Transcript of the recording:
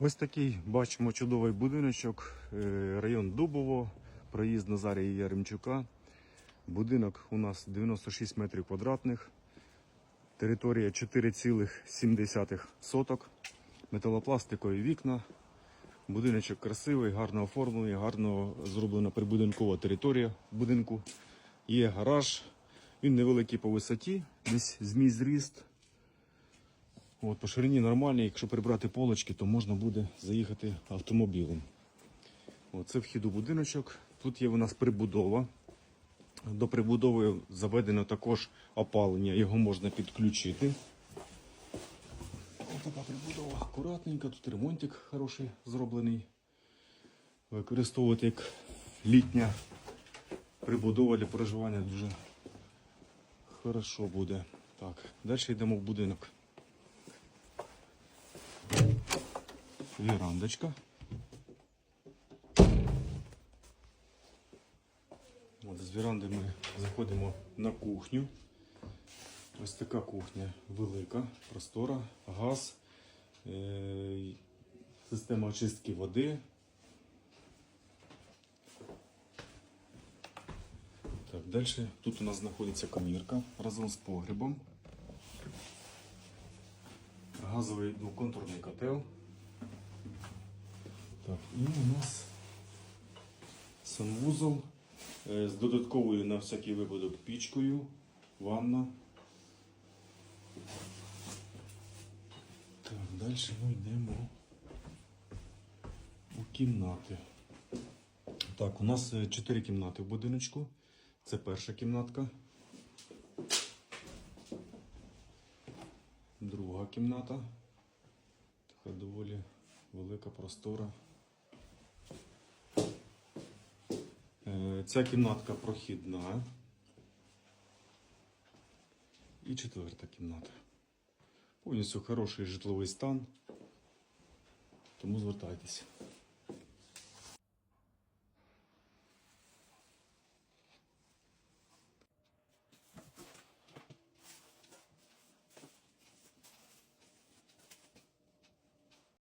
Ось такий бачимо чудовий будиночок, е, район Дубово, проїзд Назарія Яремчука. Будинок у нас 96 метрів квадратних, територія 4,7 соток, металопластикові вікна. Будиночок красивий, гарно оформлений, гарно зроблена прибудинкова територія будинку. Є гараж, він невеликий по висоті, десь з мій зріст. От, по ширині нормальний, якщо прибрати полочки, то можна буде заїхати автомобілем. От, це вхід у будиночок. Тут є у нас прибудова. До прибудови заведено також опалення, його можна підключити. Ось така прибудова акуратненька, тут ремонтик хороший зроблений. Використовувати як літня прибудова для проживання дуже хорошо буде. Так, далі йдемо в будинок. Вірандочка. От з віранди ми заходимо на кухню. Ось така кухня велика, простора, газ, е- система очистки води. Так, далі тут у нас знаходиться комірка разом з погребом. Газовий двоконтурний котел. Так, і у нас санвузол е, з додатковою на всякий випадок пічкою, ванна. Так, далі ми йдемо у кімнати. Так, у нас е, чотири кімнати в будиночку. Це перша кімнатка. Друга кімната. Така доволі велика простора. Е, Ця кімнатка прохідна. І четверта кімната. Повністю хороший житловий стан. Тому звертайтеся.